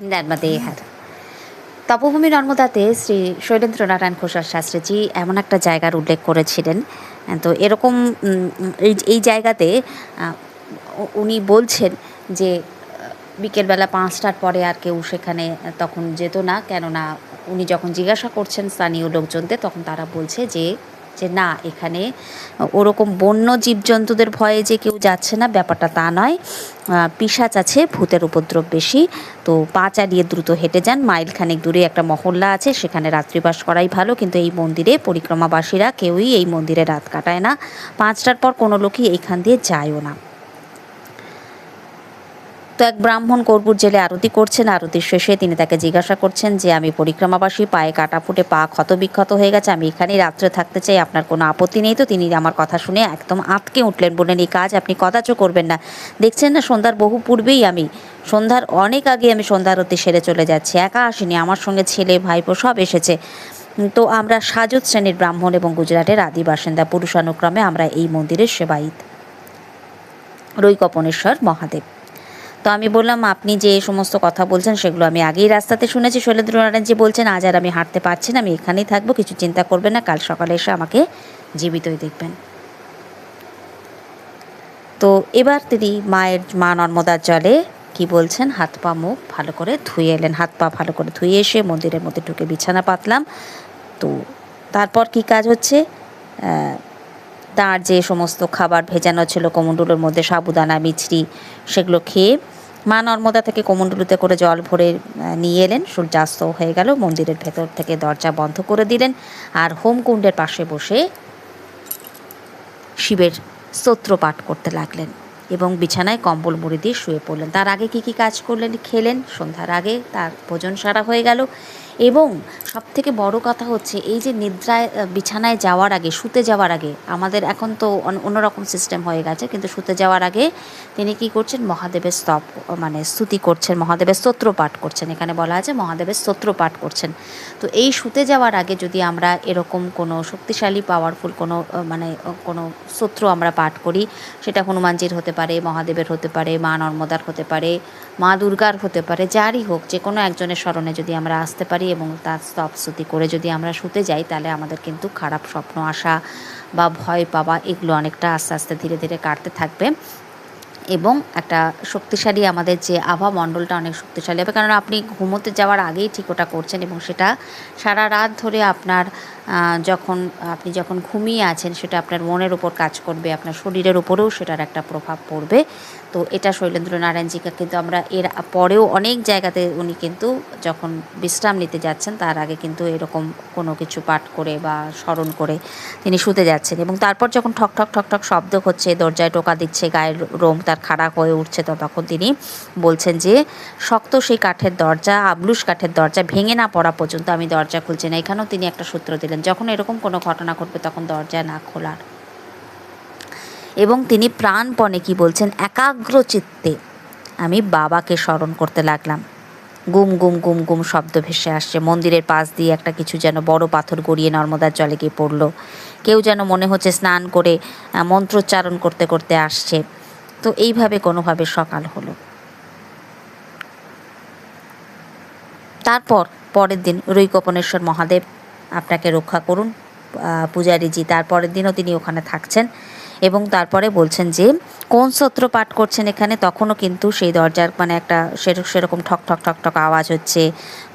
নর্মদে হার তপভূমি নর্মদাতে শ্রী শৈলেন্দ্র নারায়ণ ঘোষাল শাস্ত্রীজি এমন একটা জায়গার উল্লেখ করেছিলেন। তো এরকম এই এই জায়গাতে উনি বলছেন যে বিকেলবেলা পাঁচটার পরে আর কেউ সেখানে তখন যেত না। কেননা উনি যখন জিজ্ঞাসা করছেন স্থানীয় লোকজনদের, তখন তারা বলছে যে যে না, এখানে ওরকম বন্য জীবজন্তুদের ভয়ে যে কেউ যাচ্ছে না, ব্যাপারটা তা নয়। পিসাচ আছে, ভূতের উপদ্রব বেশি। তো পা চালিয়ে দ্রুত হেঁটে যান। মাইলখানেক দূরে একটা মহল্লা আছে, সেখানে রাত্রিবাস করাই ভালো। কিন্তু এই মন্দিরে পরিক্রমাবাসীরা কেউই এই মন্দিরে রাত কাটায় না। পাঁচটার পর কোনো লোকই এইখান দিয়ে যায়ও না। তো এক ব্রাহ্মণ কর্পূর জেলে আরতি করছেন, আরতির শেষে তিনি তাকে জিজ্ঞাসা করছেন যে, আমি পরিক্রমাবাসী, পায়ে কাটা ফুটে পা ক্ষত বিক্ষত হয়ে গেছে, আমি এখানেই রাত্রে থাকতে চাই, আপনার কোনো আপত্তি নেই তো? তিনি আমার কথা শুনে একদম আটকে উঠলেন, বললেন, এই কাজ আপনি কদাচ করবেন না। দেখছেন না, সন্ধ্যার বহু পূর্বেই আমি, সন্ধ্যার অনেক আগে আমি সন্ধ্যা আরতি সেরে চলে যাচ্ছি, একা আসিনি, আমার সঙ্গে ছেলে, ভাইপো সব এসেছে। তো আমরা সাজত শ্রেণির ব্রাহ্মণ এবং গুজরাটের আদি বাসিন্দা, পুরুষানুক্রমে আমরা এই মন্দিরের সেবায়িত। রৈকপনেশ্বর মহাদেব। তো আমি বললাম, আপনি যে সমস্ত কথা বলছেন, সেগুলো আমি আগেই রাস্তাতে শুনেছি। শৈলেন্দ্র নারায়ণজি বলছেন, আজ আর আমি হাঁটতে পারছি না, আমি এখানেই থাকব, কিছু চিন্তা করবেন না, কাল সকালে এসে আমাকে জীবিতই দেখবেন। তো এবার তিনি মায়ের, মা নর্মদার জলে কি বলছেন, হাত পা, মুখ ভালো করে ধুয়ে এলেন। হাত পা ভালো করে ধুয়ে এসে মন্দিরের মধ্যে ঢুকে বিছানা পাতলাম। তো তারপর কি কাজ হচ্ছে? তার যে সমস্ত খাবার ভেজানো ছিল কমণ্ডলুর মধ্যে, সাবুদানা, মিছরি, সেগুলো খেয়ে মা নর্মদা থেকে কমণ্ডলুতে করে জল ভরে নিয়ে এলেন। সূর্যাস্ত হয়ে গেল, মন্দিরের ভেতর থেকে দরজা বন্ধ করে দিলেন আর হোমকুণ্ডের পাশে বসে শিবের স্তোত্র পাঠ করতে লাগলেন এবং বিছানায় কম্বল মুড়ি দিয়ে শুয়ে পড়লেন। তার আগে কি কি কাজ করলেন, খেলেন, সন্ধ্যার আগে তার ভোজন সারা হয়ে গেল। এবং সব থেকে বড় কথা হচ্ছে এই যে নিদ্রায় বিছানায় যাওয়ার আগে, শুতে যাওয়ার আগে, আমাদের এখন তো অন- অন্যরকম সিস্টেম হয়ে গেছে, কিন্তু শুতে যাওয়ার আগে তিনি কি করছেন? মহাদেবের স্তব মানে স্তুতি করছেন, মহাদেবের স্তোত্র পাঠ করছেন। এখানে বলা আছে মহাদেবের স্তোত্র পাঠ করছেন। তো এই শুতে যাওয়ার আগে যদি আমরা এরকম কোনো শক্তিশালী পাওয়ারফুল কোনো মানে কোনো স্তোত্র আমরা পাঠ করি, সেটা হনুমানজির হতে পারে, মহাদেবের হতে পারে, মা নর্মদার হতে পারে, মা দুর্গার হতে পারে, যারই হোক যে কোনো একজনের স্মরণে যদি আমরা আসতে পারি এবং তার স্তব স্তুতি করে যদি আমরা শুতে যাই, তাহলে আমাদের কিন্তু খারাপ স্বপ্ন আসা বা ভয় পাওয়া এগুলো অনেকটা আস্তে আস্তে ধীরে ধীরে কাটতে থাকবে। এবং একটা শক্তিশালী আমাদের যে আভা মণ্ডলটা অনেক শক্তিশালী হবে। কারণ আপনি ঘুমোতে যাওয়ার আগেই ঠিক ওটা করছেন এবং সেটা সারা রাত ধরে আপনার যখন আপনি যখন ঘুমিয়ে আছেন, সেটা আপনার মনের উপর কাজ করবে, আপনার শরীরের উপরেও সেটার একটা প্রভাব পড়বে। তো এটা শৈলেন্দ্র নারায়ণজিকে কিন্তু আমরা এর পরেও অনেক জায়গাতে উনি কিন্তু যখন বিশ্রাম নিতে যাচ্ছেন, তার আগে কিন্তু এরকম কোনো কিছু পাঠ করে বা স্মরণ করে তিনি শুতে যাচ্ছেন। এবং তারপর যখন ঠক ঠক ঠক ঠক শব্দ হচ্ছে, দরজায় টোকা দিচ্ছে, গায়ের রোম তার খাড়া হয়ে উঠছে, তো তখন তিনি বলছেন যে, শক্ত সেই কাঠের দরজা আবলুস কাঠের দরজা ভেঙে না পড়া পর্যন্ত আমি দরজা খুলছি না। এখানেও তিনি একটা সূত্র দিলেন। যখন এরকম কোনো ঘটনা ঘটবে, তখন দরজা না খোলার এবং তিনি প্রাণপণে কি বলছেন? একাগ্র চিত্তে আমি বাবাকে স্মরণ করতে লাগলাম। গুম গুম গুম গুম শব্দ ভেসে আসছে। মন্দিরের পাশ দিয়ে একটা কিছু যেন বড় পাথর গড়িয়ে নর্মদার জলে গিয়ে পড়ল। কেউ যেন মনে হচ্ছে স্নান করে মন্ত্রোচ্চারণ করতে করতে আসছে। তো এইভাবে কোনোভাবে সকাল হলো। তারপর পরের দিন রৈকপনেশ্বর মহাদেব আপনাকে রক্ষা করুন পূজারীজি। তারপরের দিনও তিনি ওখানে থাকছেন। এবং তারপরে বলছেন যে কোন স্তোত্র পাঠ করছেন এখানে, তখনও কিন্তু সেই দরজার মানে একটা সেরকম সেরকম ঠক ঠক ঠক ঠক আওয়াজ হচ্ছে,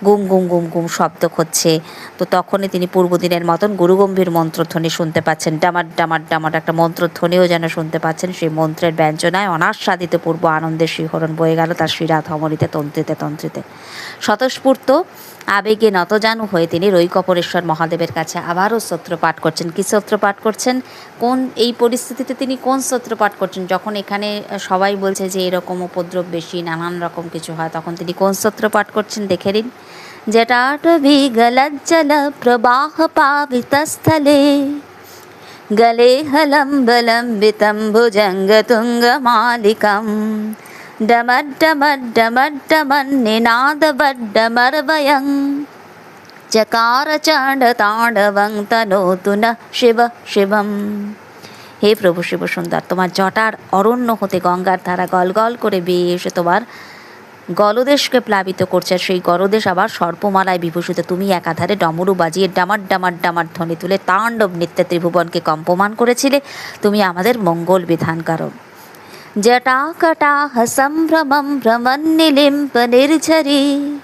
গুম গুম গুম গুম শব্দ হচ্ছে। তো তখনই তিনি পূর্বদিনের মতন গুরুগম্ভীর মন্ত্রধ্বনি শুনতে পাচ্ছেন। ডামার ডামার ডামার একটা মন্ত্রধ্বনিও যেন শুনতে পাচ্ছেন। সেই মন্ত্রের ব্যঞ্জনায় অনাস্বাদিত পূর্ব আনন্দের শিহরণ বয়ে গেল তার শ্রীরা ধমরিতে তন্ত্রিতে তন্ত্রিতে। স্বতঃস্ফূর্ত আবেগে নতজানু হয়ে তিনি রৈকপরেশ্বর মহাদেবের কাছে আবারও স্তোত্র পাঠ করছেন। কী স্তোত্র পাঠ করছেন? কোন এই পরিস্থিতিতে তিনি কোন স্তোত্র পাঠ করছেন? যখন যখন এখানে সবাই বলছে যে এরকম উপদ্রব বেশি, নানান রকম কিছু হয়, তখন তিনি কোন স্তোত্র পাঠ করছেন দেখে নিন। জটাটভি গলজ্জল প্রবাহ পাবিতস্থলে गलेहलम्बलम्बितं भुजङ्गतुङ्गमालिकं डमड्डमड्डमड्डमन्निनादबड्डमर्वयं তাণ্ডবং तनोतु नः শিব শিবম। হে প্রভু শিব সুন্দর তোমার জটার অরণ্য হতে গঙ্গার ধারা গল গল করে বেয়ে এসে তোমার গলদেশকে প্লাবিত করছে। সেই গলদেশ আবার সর্পমালায় বিভূষিত। তুমি একাধারে ডমরু বাজিয়ে ডামার ডামার ডামার ধ্বনি তুলে তাণ্ডব নৃত্যে ত্রিভুবনকে কম্পমান করেছিলে। তুমি আমাদের মঙ্গল বিধান করো জটাকটাহ সম্ভ্রমं ভ্রমন্নিলিম্প নির্ঝরি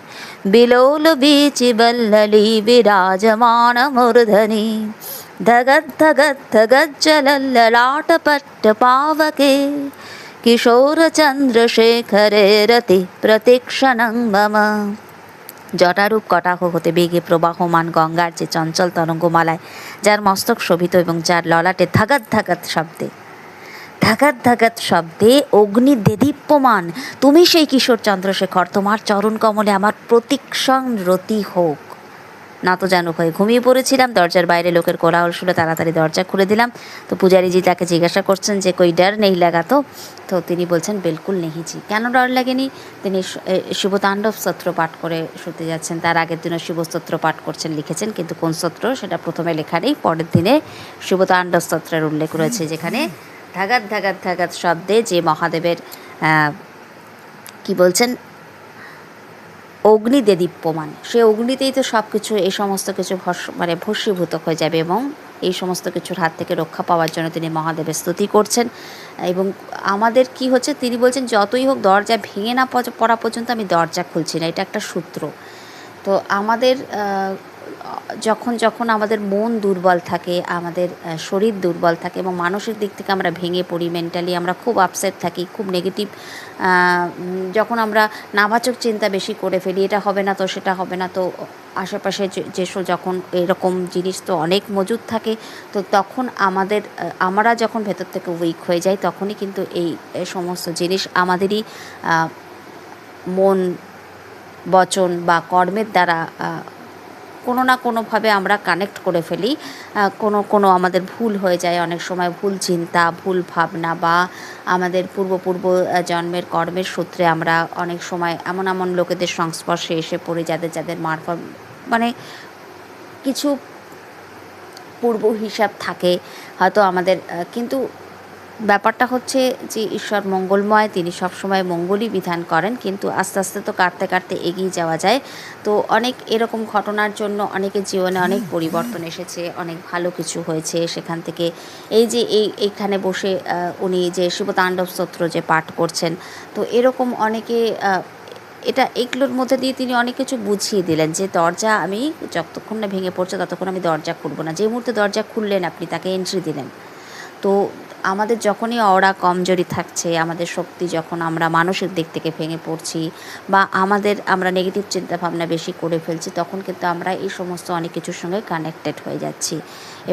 পাবকে কিশোরচন্দ্রশেখরে রতি প্রতীক্ষণং মম জটারূপ কটাহ হতে বেগে প্রবাহমান গঙ্গার যে চঞ্চল তরঙ্গমালায় যার মস্তক শোভিত এবং যার ললাটে ধাগাত ধাগাত শব্দে ধাগাত ধাগাত শব্দে অগ্নি দেদীপ্যমান তুমি সেই কিশোর চন্দ্রশেখর তোমার চরণ কমলে আমার প্রতীক্ষণ রতি হোক না তো জানো হয়ে ঘুমিয়ে পড়েছিলাম। দরজার বাইরে লোকের কোলাহল শুনে তাড়াতাড়ি দরজা খুলে দিলাম। তো পূজারীজি তাকে জিজ্ঞাসা করছেন যে, কই ডর নেই লাগা তো? তিনি বলছেন, বিলকুল নেহিজি কেন ডর লাগেনি? তিনি শিবতাণ্ডব স্তোত্র পাঠ করে শুতে যাচ্ছেন। তার আগের দিনও শিবস্তোত্র পাঠ করছেন, লিখেছেন। কিন্তু কোন স্তোত্র? সেটা প্রথমে লেখা নেই। পরের দিনে শিবতাণ্ডব স্তোত্রের উল্লেখ রয়েছে, যেখানে ধাগাত ধাগাত ধাগাত শব্দে যে মহাদেবের কি বলছেন? অগ্নি দীপ্যমান। সে অগ্নিতেই তো সব কিছু এই সমস্ত কিছু ভস্ম মানে ভস্মীভূত হয়ে যাবে এবং এই সমস্ত কিছুর হাত থেকে রক্ষা পাওয়ার জন্য তিনি মহাদেবের স্তুতি করছেন। এবং আমাদের কি হচ্ছে, তিনি বলছেন, যতই হোক দরজা ভেঙে না পড়া পর্যন্ত আমি দরজা খুলছি না। এটা একটা সূত্র। তো আমাদের যখন যখন আমাদের মন দুর্বল থাকে, আমাদের শরীর দুর্বল থাকে এবং মানসিক দিক থেকে আমরা ভেঙে পড়ি মেন্টালি আমরা খুব আপসেট থাকি, খুব নেগেটিভ যখন আমরা নাবাচক চিন্তা বেশি করে ফেলি, এটা হবে না তো, সেটা হবে না তো, আশেপাশে যেসব যখন এরকম জিনিস তো অনেক মজুদ থাকে, তো তখন আমাদের আমরা যখন ভেতর থেকে উইক হয়ে যাই, তখনই কিন্তু এই সমস্ত জিনিস আমাদেরই মন বচন বা কর্মের দ্বারা কোনো না কোনোভাবে আমরা কানেক্ট করে ফেলি। কোনো কোনো আমাদের ভুল হয়ে যায়, অনেক সময় ভুল চিন্তা, ভুল ভাবনা বা আমাদের পূর্বপূর্ব জন্মের কর্মের সূত্রে আমরা অনেক সময় এমন এমন লোকেদের সংস্পর্শে এসে পড়ি যাদের যাদের মারফত মানে কিছু পূর্ব হিসাব থাকে হয়তো আমাদের কিন্তু ব্যাপারটা হচ্ছে যে ঈশ্বর মঙ্গলময়, তিনি সবসময় মঙ্গলই বিধান করেন, কিন্তু আস্তে আস্তে তো কাটতে কাটতে এগিয়ে যাওয়া যায়। তো অনেক এরকম ঘটনার জন্য অনেকের জীবনে অনেক পরিবর্তন এসেছে, অনেক ভালো কিছু হয়েছে সেখান থেকে। এই যে এই এইখানে বসে উনি যে শিবতাণ্ডব স্তোত্র যে পাঠ করছেন, তো এরকম অনেকে এটা এগুলোর মধ্যে দিয়ে তিনি অনেক কিছু বুঝিয়ে দিলেন যে দরজা আমি যতক্ষণ না ভেঙে পড়ছে ততক্ষণ আমি দরজা খুলবো না। যে মুহূর্তে দরজা খুললেন আপনি, তাকে এন্ট্রি দিলেন। তো আমাদের যখনই অরা কমজোরি থাকছে, আমাদের শক্তি যখন আমরা মানসিক দিক থেকে ভেঙে পড়ছি বা আমাদের আমরা নেগেটিভ চিন্তাভাবনা বেশি করে ফেলছি, তখন কিন্তু আমরা এই সমস্ত অনেক কিছুর সঙ্গে কানেক্টেড হয়ে যাচ্ছি।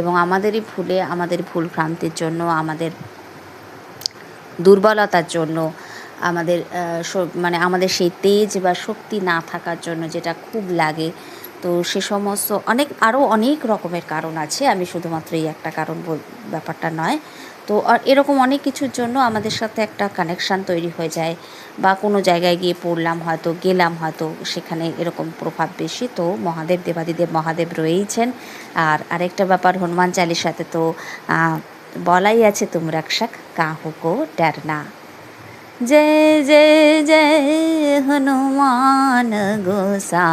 এবং আমাদেরই ভুলে, আমাদের ভুল ভ্রান্তির জন্য, আমাদের দুর্বলতার জন্য, আমাদের মানে আমাদের সেই তেজ বা শক্তি না থাকার জন্য যেটা খুব লাগে তো সে সমস্ত অনেক, আরও অনেক রকমের কারণ আছে। আমি শুধুমাত্র এই একটা কারণ ব্যাপারটা নয়। তো এরকম অনেক কিছুর জন্য আমাদের সাথে একটা কানেকশান তৈরি হয়ে যায়। বা কোনো জায়গায় গিয়ে পড়লাম হয়তো, গেলাম হয়তো, সেখানে এরকম প্রভাব বেশি। তো মহাদেব, দেবাদিদেব, মহাদেব রয়েইছেন। আর আরেকটা ব্যাপার, হনুমান চালির সাথে তো বলাই আছে তুম রক্ষক কাহু কো ডরনা जय जय जय हनुमान गोसाई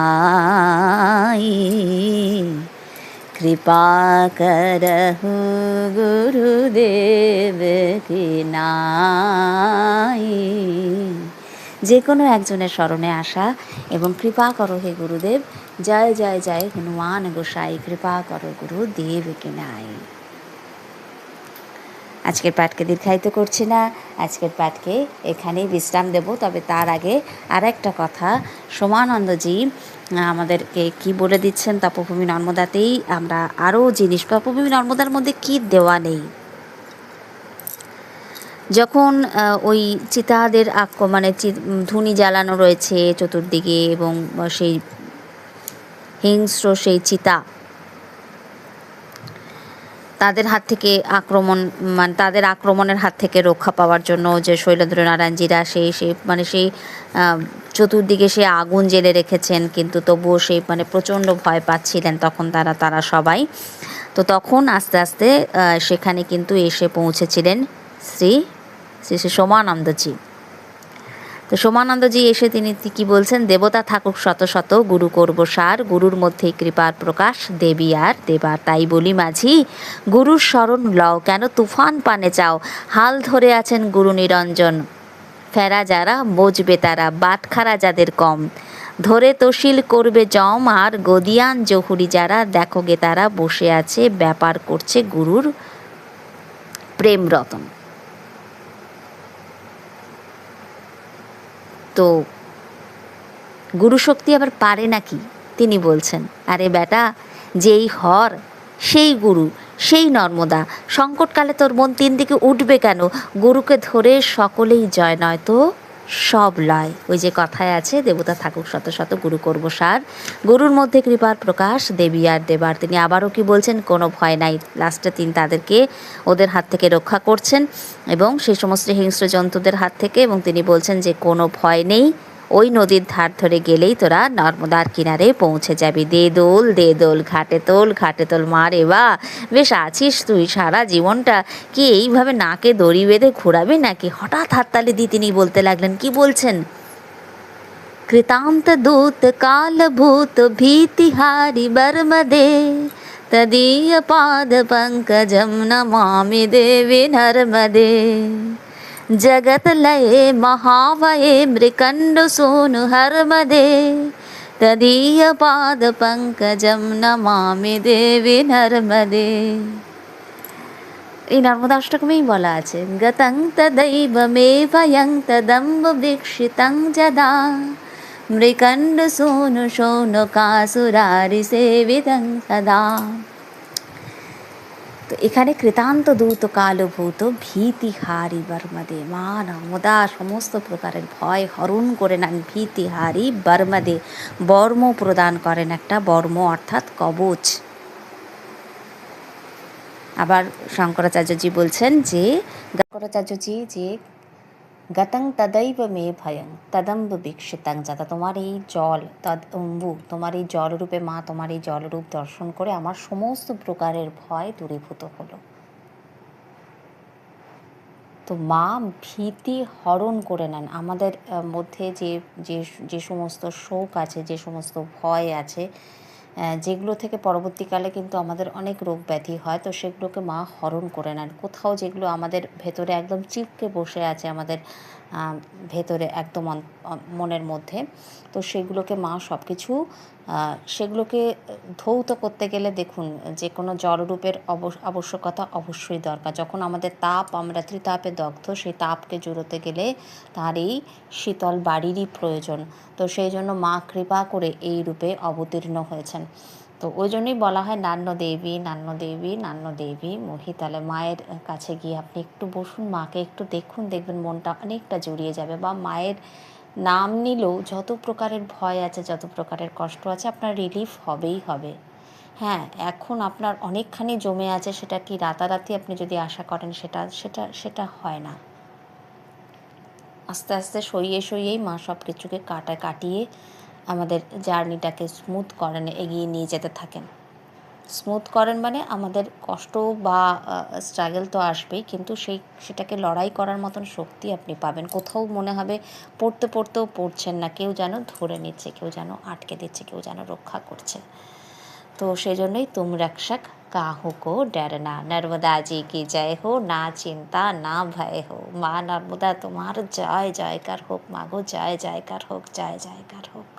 कृपा करहु গুরুদেব কি নাই যে কোনো একজনের স্মরণে আসা এবং কৃপা করো হে গুরুদেব জয় জয় জয় হনুমান গোসাই কৃপা করো গুরুদেব কি নাই আজকের পাঠকে দীর্ঘায়িত করছি না। আজকের পাঠকে এখানেই বিশ্রাম দেব। তবে তার আগে আর একটা কথা। সোমানন্দজি আমাদেরকে কি বলে দিচ্ছেন? তপভূমি নর্মদাতেই আমরা আরও জিনিস তপভূমি নর্মদার মধ্যে কি দেওয়া নেই? যখন ওই চিতাদের আক্রমণে মানে ধুনি জ্বালানো রয়েছে চতুর্দিকে এবং সেই হিংস্র সেই চিতা তাদের হাত থেকে আক্রমণ মানে তাদের আক্রমণের হাত থেকে রক্ষা পাওয়ার জন্য যে শৈলেন্দ্র নারায়ণজিরা সেই সেই মানে সেই চতুর্দিকে সে আগুন জেলে রেখেছেন, কিন্তু তবুও সেই মানে প্রচণ্ড ভয় পাচ্ছিলেন তখন তারা তারা সবাই। তো তখন আস্তে আস্তে সেখানে কিন্তু এসে পৌঁছেছিলেন শ্রী শ্রী শ্রী সোমানন্দজি তো সোমানন্দজি এসে তিনি কি বলছেন, দেবতা থাকুক শত শত, গুরু করব সার, গুরুর মধ্যে কৃপার প্রকাশ, দেবী আর দেবার তাই বলি মাঝি। গুরুর স্মরণ লও, কেন তুফান পানে চাও? হাল ধরে আছেন গুরু নিরঞ্জন। ফেরা যারা বজবে তারা, বাটখারা যাদের কম। ধরে তসিল করবে জম, আর গদিয়ান জহুরি যারা দেখো গে তারা বসে আছে, ব্যাপার করছে গুরুর প্রেম রতন তো গুরুশক্তি আবার পারে নাকি? তিনি বলছেন, আরে বেটা, যেই হর, সেই গুরু, সেই নর্মদা, সংকটকালে তোর মন তিন দিকে উঠবে কেন? গুরুকে ধরে সকলেই জয় নয় তো? সব লয়। ওই যে কথায় আছে, দেবতা থাকুক শত শত, গুরু করব সার। গুরুর মধ্যে কৃপার প্রকাশ, দেবী আর দেবার। তিনি আবারও কি বলছেন, কোনো ভয় নাই। লাস্টে তিনি তাদেরকে ওদের হাত থেকে রক্ষা করছেন এবং সেই সমস্ত হিংস্র জন্তুদের হাত থেকে এবং তিনি বলছেন যে কোনো ভয় নেই। ওই নদীর ধার ধরে গেলেই তোরা নর্মদার কিনারে পৌঁছে যাবি। দে দোল দে দোল ঘাটে তোল ঘাটে তোল মারে বা। বেশ আছিস তুই সারা জীবনটা। কি এইভাবে নাকে দড়ি বেঁধে ঘোরাবি নাকি? হঠাৎ হাততালি দিয়ে তিনি বলতে লাগলেন, কি বলছেন? কৃতান্ত দূত কালভূত ভীতিহারি বর্মদে তদীয় পাদ পঙ্কজম নমামি দেবী নর্মদে। जगत लये महावये मृकण्ड सोनु हर्मदे तदीय पाद पङ्कजं नमामि দেবী নর্মদে এই নর্মদা অষ্টকমেই বলা আছে গতং তদৈব মে ভয়ং তদম্ব দীক্ষিতং যদা মৃকণ্ড সোনু সোনু কাসুরারি সেবিতং সদা তো এখানে কৃতান্ত দূত কালভূত ভীতিহারি বর্মদে। মা মুদা সমস্ত প্রকারের ভয় হরণ করে নেন। ভীতিহারি বর্মদে। বর্ম প্রদান করেন একটা বর্ম, অর্থাৎ কবচ। আবার শঙ্করাচার্যজি বলছেন যে, শঙ্করাচার্যজি যে গতং তদৈব মে ভয়ং তদম্ব বিক্ষিতাং যাতা তোমার এই জল তদ অম্বু তোমার এই জলরূপে মা তোমার এই জলরূপ দর্শন করে আমার সমস্ত প্রকারের ভয় দূরীভূত হলো তো মা ভীতি হরণ করে নেন আমাদের মধ্যে যে যে যে সমস্ত শোক আছে যে সমস্ত ভয় আছে যেগুলো থেকে পরবর্তীকালে কিন্তু আমাদের অনেক রোগ ব্যাধি হয়, তো সেগুলোকে মা হরণ করে নেন কোথাও যেগুলো আমাদের ভেতরে একদম চিপকে বসে আছে, আমাদের ভেতরে একদম মনের মধ্যে। তো সেগুলোকে মা সব কিছু সেগুলোকে ধৌত করতে গেলে দেখুন, যে কোনো জলরূপের আবশ্যকতা অবশ্যই দরকার। যখন আমাদের তাপ, আমরা ত্রিতাপে দগ্ধ, সেই তাপকে জুড়োতে গেলে তার এই শীতল বাড়িরই প্রয়োজন। তো সেই জন্য মা কৃপা করে এই রূপে অবতীর্ণ হয়েছেন। তো ওই জন্যই বলা হয় নান্য দেবী নান্য দেবী নান্য দেবী মহিতালে মায়ের কাছে গিয়ে আপনি একটু বসুন, মাকে একটু দেখুন, দেখবেন মনটা অনেকটা জড়িয়ে যাবে বা মায়ের নাম নিলেও যত প্রকারের ভয় আছে, যত প্রকারের কষ্ট আছে, আপনার রিলিফ হবেই হবে। হ্যাঁ এখন আপনার অনেকখানি জমে আছে, সেটা কি রাতারাতি আপনি যদি আশা করেন সেটা সেটা সেটা হয় না। আস্তে আস্তে সইয়ে সইয়েই মা সব কিছুকে কাটা, কাটিয়ে আমাদের জার্নিটাকে স্মুথ করেন, এগিয়ে নিয়ে যেতে থাকেন। স্মুথ করেন মানে আমাদের কষ্ট বা স্ট্রাগল তো আসবেই, কিন্তু সেই, সেটাকে লড়াই করার মতন শক্তি আপনি পাবেন। কোথাও মনে হবে পড়তে, পড়তেও পড়ছেন না, কেউ যেন ধরে নিচ্ছে, কেউ যেন আটকে দিচ্ছে, কেউ যেন রক্ষা করছে। তো সেই জন্যই তুম রক্ষক কাহু কো ডরনা। নর্মদা জি কি জয় হো, না চিন্তা, না ভয় হো। মা নর্মদা, তোমার জয়, জয়কার হোক, মাগো, জয়, জয়কার হোক, জয়, জয়কার হোক।